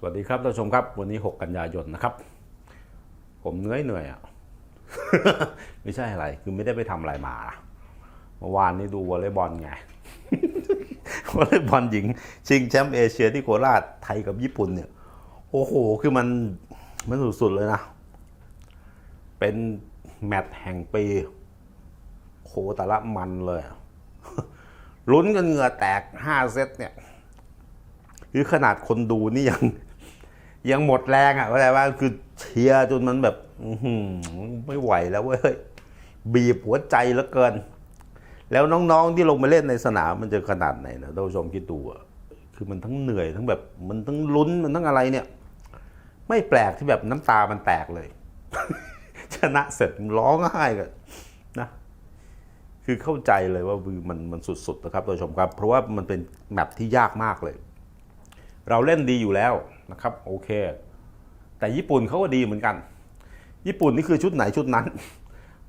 สวัสดีครับท่านผู้ชมครับ วันนี้ 6 กันยายนนะครับ ผมเหนื่อยเหนื่อยอะไม่ใช่อะไร คือไม่ได้ไปทำอะไรมาเมื่อวานนี้ดูวอลเลย์บอลไงวอลเลย์บอลหญิง ชิงแชมป์เอเชียที่โคราชไทยกับญี่ปุ่นเนี่ย โอ้โห คือมันมันสุดๆเลยนะ เป็นแมตช์แห่งปีโคต่ละมันเลยลุ้นกันเหงื่อแตก 5 เซตเนี่ยคือขนาดคนดูนี่ยัง ยังหมดแรงอะเข้าใจว่าคือเชียร์จนมันแบบไม่ไหวแล้วเว้ยบีบหัวใจเหลือเกิน แล้วน้องๆที่ลงมาเล่นในสนามมันจะขนาดไหนนะท่านผู้ชมคิดดูอะคือมันทั้งเหนื่อยทั้งแบบ มันทั้งลุ้นมันทั้งอะไรเนี่ย ไม่แปลกที่แบบน้ำตามันแตกเลย ชนะเสร็จร้องไห้กันนะคือเข้าใจเลยว่ามันมันสุดๆนะครับท่านผู้ชมครับ เพราะว่ามันเป็นแมปที่ยากมากเลย เราเล่นดีอยู่แล้ว นะครับโอเค แต่ญี่ปุ่นเขาก็ดีเหมือนกัน ญี่ปุ่นนี่คือชุดไหนชุดนั้น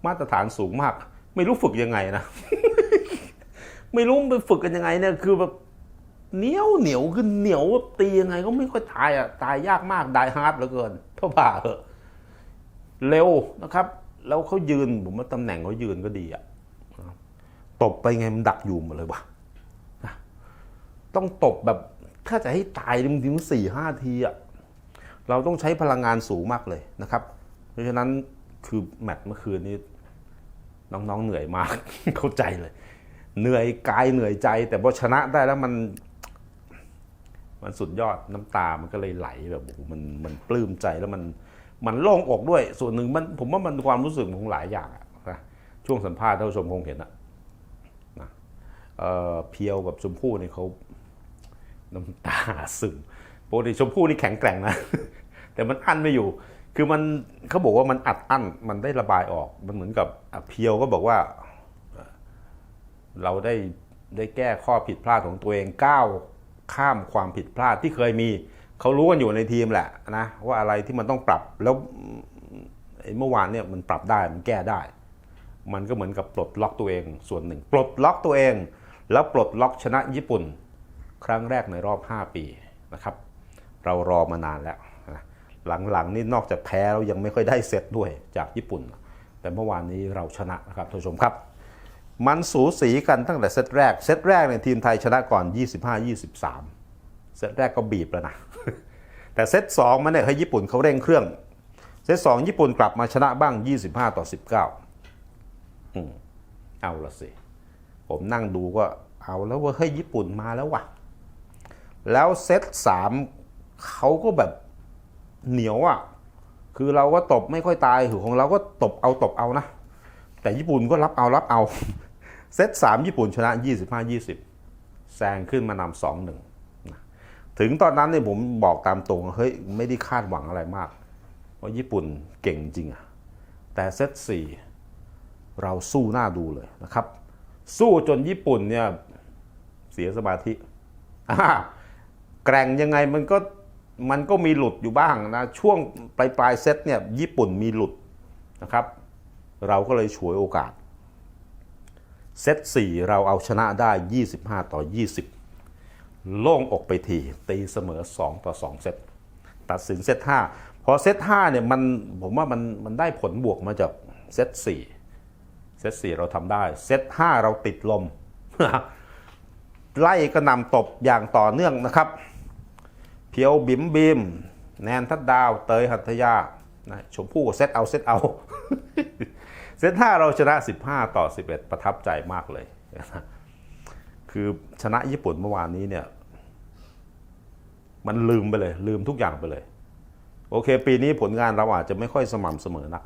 มาตรฐานสูงมาก ไม่รู้ฝึกยังไงนะ ไม่รู้ไปฝึกกันยังไงเนี่ยคือแบบเหนียวเหนียวคือเหนียวแบบตียังไงก็ไม่ค่อยตายอะตายยากมากได้ฮาร์ดเหลือเกินเพราะบ่าเหอะเร็วนะครับ แล้วเขายืนผมว่าตำแหน่งเขายืนก็ดีอะตบไปไงมันดักอยู่หมดเลยวะต้องตบแบบ ถ้าจะให้ตายจริงๆสี่ห้าทีอะเราต้องใช้พลังงานสูงมากเลยนะครับ เพราะฉะนั้นคือแมตช์เมื่อคืนนี้ น้องๆเหนื่อยมาก เข้าใจเลย เหนื่อยกายเหนื่อยใจ แต่พอชนะได้แล้วมัน มันสุดยอดน้ำตามันก็เลยไหลแบบโอ้โหมันมันปลื้มใจแล้วมันมันโล่งอกด้วย ส่วนหนึ่งมันผมว่ามันความรู้สึกของหลายอย่างอะนะช่วงสัมภาษณ์ท่านผู้ชมคงเห็นอะนะเออเพียวกับชมพู่เนี่ยเขา น้ำตาซึมปกติชมพู่นี่แข็งแกร่งนะ แต่มันอั้นไม่อยู่ คือมันเขาบอกว่ามันอัดอั้นมันได้ระบายออกมันเหมือนกับเพียวก็บอกว่า เราได้ได้แก้ข้อผิดพลาดของตัวเองก้าวข้ามความผิดพลาดที่เคยมีเขารู้กันอยู่ในทีมแหละนะว่าอะไรที่มันต้องปรับแล้วเมื่อวานเนี่ยมันปรับได้มันแก้ได้ มันก็เหมือนกับปลดล็อกตัวเองส่วนหนึ่ง ปลดล็อกตัวเอง แล้วปลดล็อกชนะญี่ปุ่น ครั้งแรกในรอบ 5 ปีนะครับ เรารอมานานแล้วนะหลังๆนี่นอกจากแพ้แล้วยังไม่ค่อยได้เซตด้วยจากญี่ปุ่น แต่เมื่อวานนี้เราชนะนะครับท่านผู้ชมครับ มันสูสีกันตั้งแต่เซตแรก เซตแรกเนี่ยทีมไทยชนะก่อน 25-23 เซตแรกก็บีบแล้วนะ แต่เซต2มันเนี่ยให้ญี่ปุ่นเขาเร่งเครื่อง เซต2ญี่ปุ่นกลับมาชนะบ้าง 25 ต่อ 19 อืมเอาละสิ ผมนั่งดูก็เอาแล้วว่าเฮ้ยญี่ปุ่นมาแล้วว่ะ แล้วเซตสามเขาก็แบบเหนียวอะ คือเราก็ตบไม่ค่อยตายคือของเราก็ตบเอาตบเอานะ แต่ญี่ปุ่นก็รับเอารับเอา เซตสามญี่ปุ่นชนะ 25-20 แซงขึ้นมานำสองหนึ่งถึงตอนนั้นเนี่ยผมบอกตามตรงเฮ้ยไม่ได้คาดหวังอะไรมากว่าญี่ปุ่นเก่งจริงอะแต่เซตสี่เราสู้หน้าดูเลยนะครับ สู้จนญี่ปุ่นเนี่ยเสียสมาธิอ่า แกร่งยังไงมันก็มันก็มีหลุดอยู่บ้างนะ ช่วงปลายปลายเซตเนี่ยญี่ปุ่นมีหลุดนะครับ เราก็เลยฉวยโอกาส เซต4เราเอาชนะได้ 25 ต่อ 20 โล่งอกไปทีตีเสมอ 2 ต่อ 2 เซตตัดสินเซต5พอเซต5เนี่ยมันผมว่ามันมันได้ผลบวกมาจากเซต4เซต4เราทำได้ เซต5เราติดลมไล่กระนำตบอย่างต่อเนื่องนะครับ เพียวบิมบิมแนนทัดดาว เตยหัตยานะชมพู่เซตเอาเซตเอา เซต5เราชนะ 15 ต่อ 11 ประทับใจมากเลย คือชนะญี่ปุ่นเมื่อวานนี้เนี่ย มันลืมไปเลย ลืมทุกอย่างไปเลย โอเค ปีนี้ผลงานเราอาจจะไม่ค่อยสม่ำเสมอนัก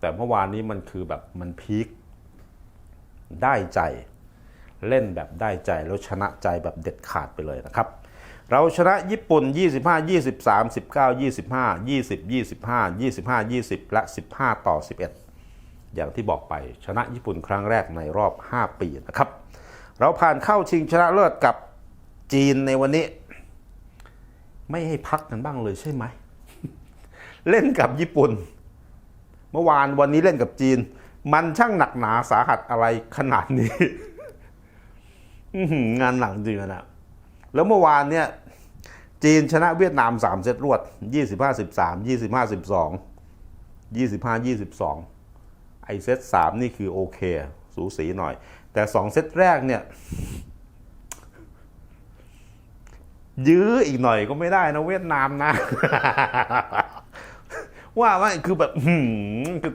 แต่เมื่อวานนี้มันคือแบบมันพีคได้ใจ เล่นแบบได้ใจแล้วชนะใจแบบเด็ดขาดไปเลยนะครับ เราชนะญี่ปุ่น 25 23 19 25 20 25 25 20 และ 15 ต่อ 11 อย่างที่บอกไปชนะญี่ปุ่นครั้งแรกในรอบ 5 ปีนะครับ เราผ่านเข้าชิงชนะเลิศกับจีนในวันนี้ ไม่ให้พักกันบ้างเลยใช่ไหม เล่นกับญี่ปุ่น เมื่อวานวันนี้เล่นกับจีน มันช่างหนักหนาสาหัสอะไรขนาดนี้งานหนักจริงนะ แล้วเมื่อวานเนี่ยจีนชนะเวียดนาม 3 เซตรวด 25 13 25 12 25 22 ไอเซต3นี่คือโอเค สูสีหน่อย แต่ 2 เซตแรกเนี่ย ยื้ออีกหน่อยก็ไม่ได้นะเวียดนามนะ ว่าว่าคือแบบหืมคือ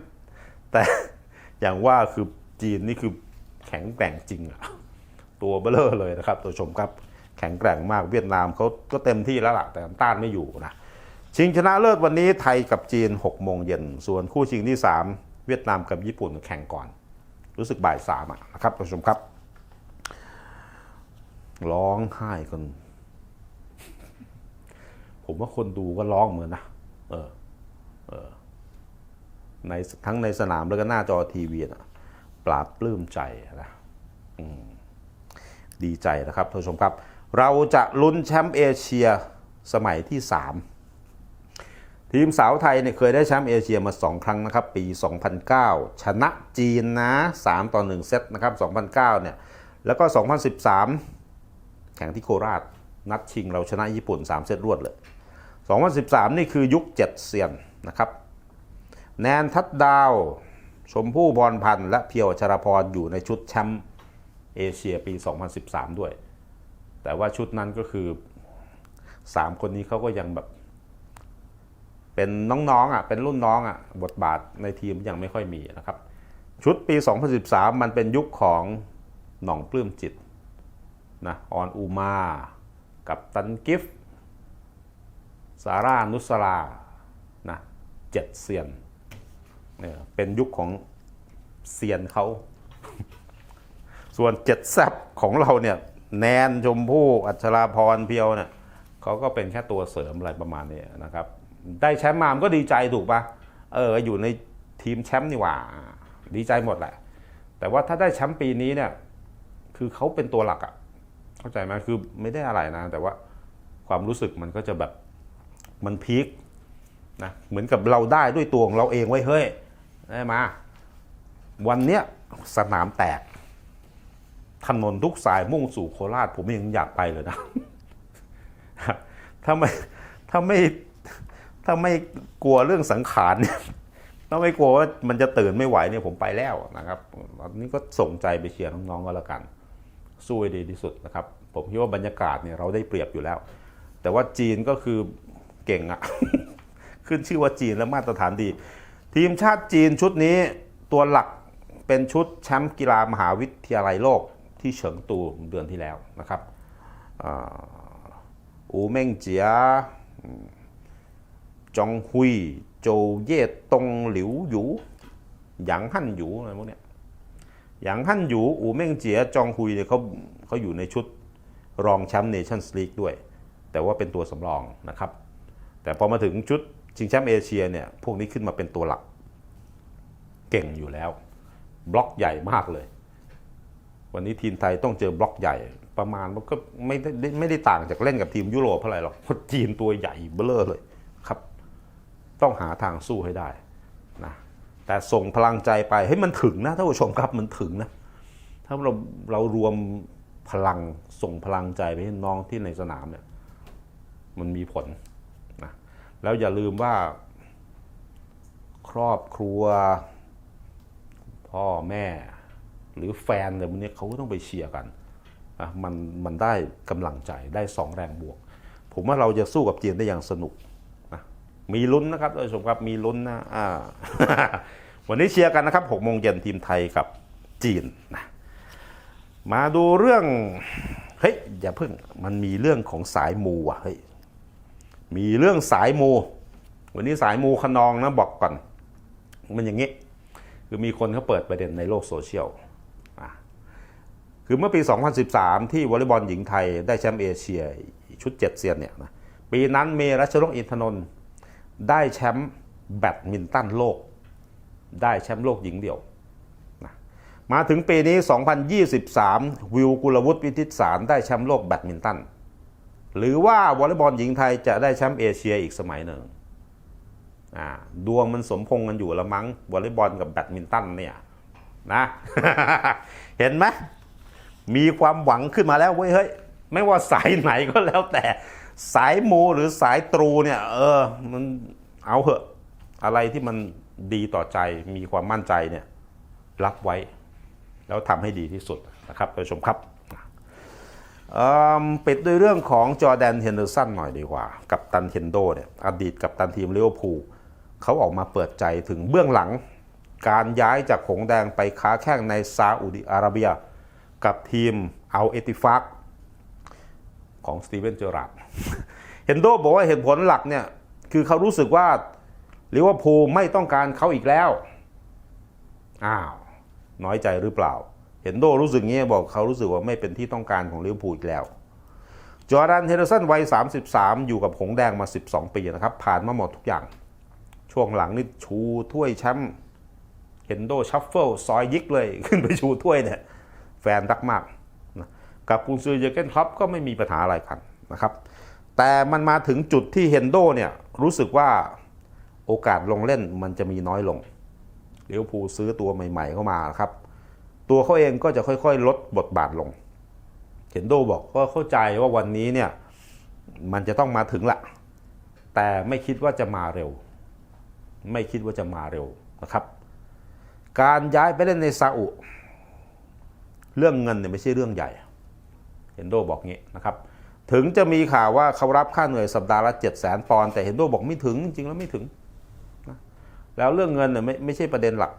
แต่อย่างว่าคือจีนนี่คือแข็งแกร่งจริงอะตัวเบลอเลยนะครับตัวชมครับ ข็งแกร่งมากเวียดนามเขาก็เต็มที่แล้วล่ะแต่ต้านไม่อยู่นะชิงชนะเลิศวันนี้ไทยกับจีน6โมงเย็นส่วนคู่ชิงที่ 3 เวียดนามกับญี่ปุ่นแข่งก่อน รู้สึกบ่ายสามอะนะครับท่านผู้ชมครับ ร้องไห้กัน ผมว่าคนดูก็ร้องเหมือนนะเออเออในทั้งในสนามแล้วก็หน้าจอทีวีนะปราบปลื้มใจนะดีใจนะครับท่านผู้ชมครับ เราจะลุ้นแชมป์เอเชียสมัยที่ 3 ทีมสาวไทยเนี่ยเคยได้แชมป์เอเชียมา 2 ครั้งนะครับ ปี 2009 ชนะจีนนะ 3 ต่อ 1 เซตนะครับ 2009 เนี่ย แล้วก็ 2013 แข่งที่โคราช นัดชิงเราชนะญี่ปุ่น 3 เซตรวดเลย 2013 นี่คือยุค 7 เซียนนะครับ แนนทัดดาว ชมพู่พรพันธ์ และเพียวชรพรอยู่ในชุดแชมป์เอเชียปี 2013 ด้วย แต่ว่าชุดนั้นก็คือ 3 คนนี้เขาก็ยังแบบ เป็นน้องๆอะเป็นรุ่นน้องอะบทบาทในทีมยังไม่ค่อยมีนะครับ ชุดปี 2013 มันเป็นยุคของหน่องปลื้มจิตนะออนอูมากับตันกิฟซาร่านุสลานะเจ็ดเซียนเนี่ยเป็นยุคของเซียนเขา ส่วนเจ็ดแซบของเราเนี่ย แนนชมพู่อัชราพรเพียวเนี่ยเขาก็เป็นแค่ตัวเสริมอะไรประมาณนี้นะครับ ได้แชมป์มามก็ดีใจถูกปะเอออยู่ในทีมแชมป์นี่หว่าดีใจหมดแหละ แต่ว่าถ้าได้แชมป์ปีนี้เนี่ย คือเขาเป็นตัวหลักอะเข้าใจไหมคือไม่ได้อะไรนะ แต่ว่าความรู้สึกมันก็จะแบบมันพีคนะเหมือนกับเราได้ด้วยตัวของเราเองไว้เฮ้ยได้มาวันเนี้ยสนามแตก ถนนทุกสายมุ่งสู่โคราช ผมยังอยากไปเลยนะถ้าไม่ถ้าไม่ถ้าไม่กลัวเรื่องสังขารเนี่ยถ้าไม่กลัวว่ามันจะตื่นไม่ไหวเนี่ยผมไปแล้วนะครับนนี้ก็ส่งใจไปเชียร์น้องๆก็แล้วกัน สู้ให้ดีที่สุดนะครับ ผมคิดว่าบรรยากาศเนี่ยเราได้เปรียบอยู่แล้ว แต่ว่าจีนก็คือเก่งอะขึ้นชื่อว่าจีนและมาตรฐานดี ทีมชาติจีนชุดนี้ตัวหลักเป็นชุดแชมป์กีฬามหาวิทยาลัยโลก ที่เฉิงตูเดือนที่แล้วนะครับอูเม่งเจียจองฮุยโจเย่ตงหลิวหยูหยางฮั่นหยูอะไรพวกเนี้ยหยางฮั่นหยูอูเม่งเจียจองฮุยเนี่ยเขาเขาอยู่ในชุดรองแชมป์เนชั่นส์ลีกด้วย แต่ว่าเป็นตัวสำรองนะครับ แต่พอมาถึงชุดชิงแชมป์เอเชียเนี่ยพวกนี้ขึ้นมาเป็นตัวหลัก เก่งอยู่แล้ว บล็อกใหญ่มากเลย วันนี้ทีมไทยต้องเจอบล็อกใหญ่ประมาณมันก็ไม่ได้ไม่ได้ต่างจากเล่นกับทีมยุโรปเท่าไหร่หรอกจีนตัวใหญ่เบ้อเลยครับ ต้องหาทางสู้ให้ได้นะแต่ส่งพลังใจไปให้มันถึงนะท่านผู้ชมครับมันถึงนะถ้าเราเรารวมพลังส่งพลังใจไปให้น้องที่ในสนามเนี่ยมันมีผลนะแล้วอย่าลืมว่า ครอบครัว พ่อแม่ หรือแฟนอะไรพวกนี้เขาก็ต้องไปเชียร์กันอะมันมันได้กำลังใจได้สองแรงบวก ผมว่าเราจะสู้กับจีนได้อย่างสนุกนะมีลุ้นนะครับท่านผู้ชมครับมีลุ้นนะอ่าวันนี้เชียร์กันนะครับหกโมงเย็นทีมไทยกับจีนนะมาดูเรื่องเฮ้ยอย่าเพิ่งมันมีเรื่องของสายมูอะเฮ้ยมีเรื่องสายมู วันนี้สายมูขนองนะบอกก่อน มันอย่างนี้ คือมีคนเขาเปิดประเด็นในโลกโซเชียล คือเมื่อปี 2013 ที่วอลเลย์บอลหญิงไทยได้แชมป์เอเชียชุดเจ็ดเซียนเนี่ยนะปีนั้นเมรัชนกอินทนนท์ได้แชมป์แบดมินตันโลก ได้แชมป์โลกหญิงเดี่ยวมาถึงปีนี้ 2023 วิวกุลวุฒิวิทิตสารได้แชมป์โลกแบดมินตัน หรือว่าวอลเลย์บอลหญิงไทยจะได้แชมป์เอเชียอีกสมัยหนึ่งดวงมันสมพงกันอยู่ละมั้งวอลเลย์บอลกับแบดมินตันเนี่ยนะ เห็นไหม มีความหวังขึ้นมาแล้วเว้ยเฮ้ยไม่ว่าสายไหนก็แล้วแต่สายมูหรือสายตรูเนี่ย เออ มันเอาเหอะ อะไรที่มันดีต่อใจมีความมั่นใจเนี่ย รับไว้ แล้วทำให้ดีที่สุดนะครับท่านผู้ชมครับปิดด้วยเรื่องของจอแดนเฮนเดอร์สันหน่อยดีกว่า กับตันเทนโดเนี่ยอดีตกับตันทีมลิเวอร์พูลเขาออกมาเปิดใจถึงเบื้องหลัง การย้ายจากหงแดงไปค้าแข่งในซาอุดิอาระเบีย กับทีมเอัลเอติฟักของสตีเวนเจอราร์ดเฮนโดบอกว่าเหตุผลหลักเนี่ยคือเขารู้สึกว่าลิเวอร์พูลไม่ต้องการเขาอีกแล้ว อ้าว น้อยใจหรือเปล่า เห็นโดรู้สึกงี้บอกเขารู้สึกว่าไม่เป็นที่ต้องการของลิเวอร์พูลอีกแล้ว จอร์แดนเฮนเดอร์สันวัย 33 อยู่กับหงแดงมา 12 ปีนะครับ ผ่านมาหมดทุกอย่าง ช่วงหลังนี่ชูถ้วยแชมป์เฮนโดชัฟเฟิลซอยยิกเลยขึ้นไปชูถ้วยเนี่ย แฟนรักมากนะกับกุนซือเยอเกนคลับก็ไม่มีปัญหาอะไรกันนะครับ แต่มันมาถึงจุดที่เฮนโดเนี่ยรู้สึกว่าโอกาสลงเล่นมันจะมีน้อยลงเลิเวอร์พูซื้อตัวใหม่ ๆ เข้ามาครับ ตัวเขาเองก็จะค่อยๆ ลดบทบาทลงเฮนโดบอกก็เข้าใจว่าวันนี้เนี่ยมันจะต้องมาถึงละแต่ไม่คิดว่าจะมาเร็ว ไม่คิดว่าจะมาเร็วนะครับ การย้ายไปเล่นในซาอุ เรื่องเงินเนี่ยไม่ใช่เรื่องใหญ่เฮนโดบอกงี้นะครับถึงจะมีข่าวว่าเขารับค่าเหนื่อยสัปดาห์ละ7 0 0 0 0ปอนด์แต่เฮนโดบอกไม่ถึงจริงๆแล้วไม่ถึงนะแล้วเรื่องเงินเนี่ยไม่ไม่ใช่ประเด็นหลัก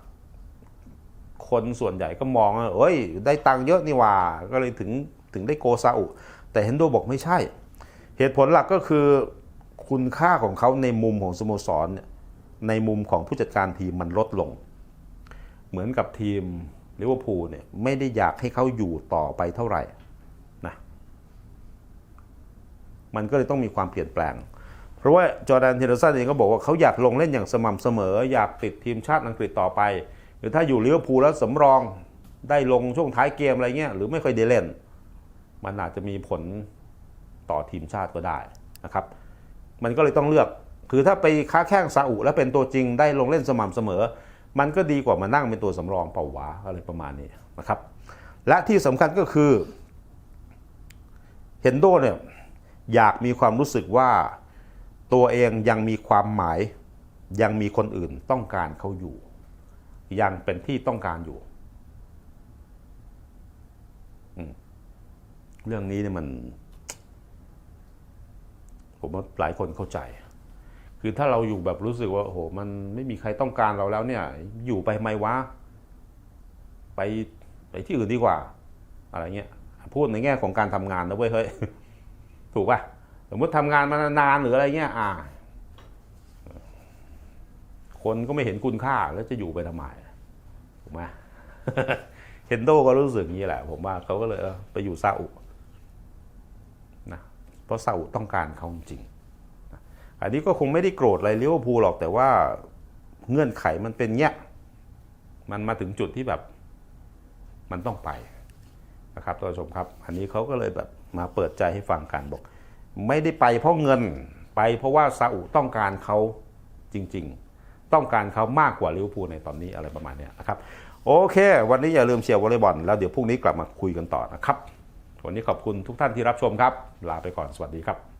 คนส่วนใหญ่ก็มองว่าเอ้ย ได้ตังค์เยอะนี่ว่าก็เลยถึงถึงได้โกซาอุแต่เฮนโดบอกไม่ใช่ เหตุผลหลักก็คือคุณค่าของเขาในมุมของสโมสรเนี่ยในมุมของผู้จัดการทีมมันลดลง เหมือนกับทีม ลิเวอร์พูลเนี่ยไม่ได้อยากให้เขาอยู่ต่อไปเท่าไหร่นะมันก็เลยต้องมีความเปลี่ยนแปลง เพราะว่าจอร์แดนเทเลสันเองก็บอกว่าเขาอยากลงเล่นอย่างสม่ำเสมอ อยากติดทีมชาติอังกฤษต่อไป หรือถ้าอยู่ลิเวอร์พูลแล้วสำรองได้ลงช่วงท้ายเกมอะไรเงี้ยหรือไม่ค่อยได้เล่น มันอาจจะมีผลต่อทีมชาติก็ได้นะครับ มันก็เลยต้องเลือกคือถ้าไปค้าแข้งซาอุแล้วเป็นตัวจริงได้ลงเล่นสม่ำเสมอ มันก็ดีกว่ามานั่งเป็นตัวสำรองเป่าวาอะไรประมาณนี้นะครับ และที่สำคัญก็คือเฮนโดเนี่ยอยากมีความรู้สึกว่าตัวเองยังมีความหมายยังมีคนอื่นต้องการเขาอยู่ ยังเป็นที่ต้องการอยู่ เรื่องนี้เนี่ยมัน ผมว่าหลายคนเข้าใจ คือถ้าเราอยู่แบบรู้สึกว่าโอ้โหมันไม่มีใครต้องการเราแล้วเนี่ย อยู่ไปทำไมวะไปไปที่อื่นดีกว่า อะไรเงี้ยพูดในแง่ของการทำงานนะเว้ยเฮ้ยถูกป่ะสมมติทำงานมานานหรืออะไรเงี้ยอ่า คนก็ไม่เห็นคุณค่าแล้วจะอยู่ไปทำไมถูกไหมเฮนโดก็รู้สึกอย่างนี้แหละ ผมว่าเขาก็เลยไปอยู่ซาอุนะเพราะซาอุต้องการเขาจริง อันนี้ก็คงไม่ได้โกรธอะไรลิเวอร์พูลหรอกแต่ว่าเงื่อนไขมันเป็นเนี้ยมันมาถึงจุดที่แบบมันต้องไปนะครับท่านผู้ชมครับ อันนี้เขาก็เลยแบบมาเปิดใจให้ฟังกันบอก ไม่ได้ไปเพราะเงินไปเพราะว่าซาอุต้องการเขาจริง ๆ ต้องการเขามากกว่าลิเวอร์พูลในตอนนี้อะไรประมาณเนี้ยนะครับโอเค วันนี้อย่าลืมเชียร์วอลเลย์บอลแล้วเดี๋ยวพรุ่งนี้กลับมาคุยกันต่อนะครับวันนี้ขอบคุณทุกท่านที่รับชมครับ ลาไปก่อนสวัสดีครับ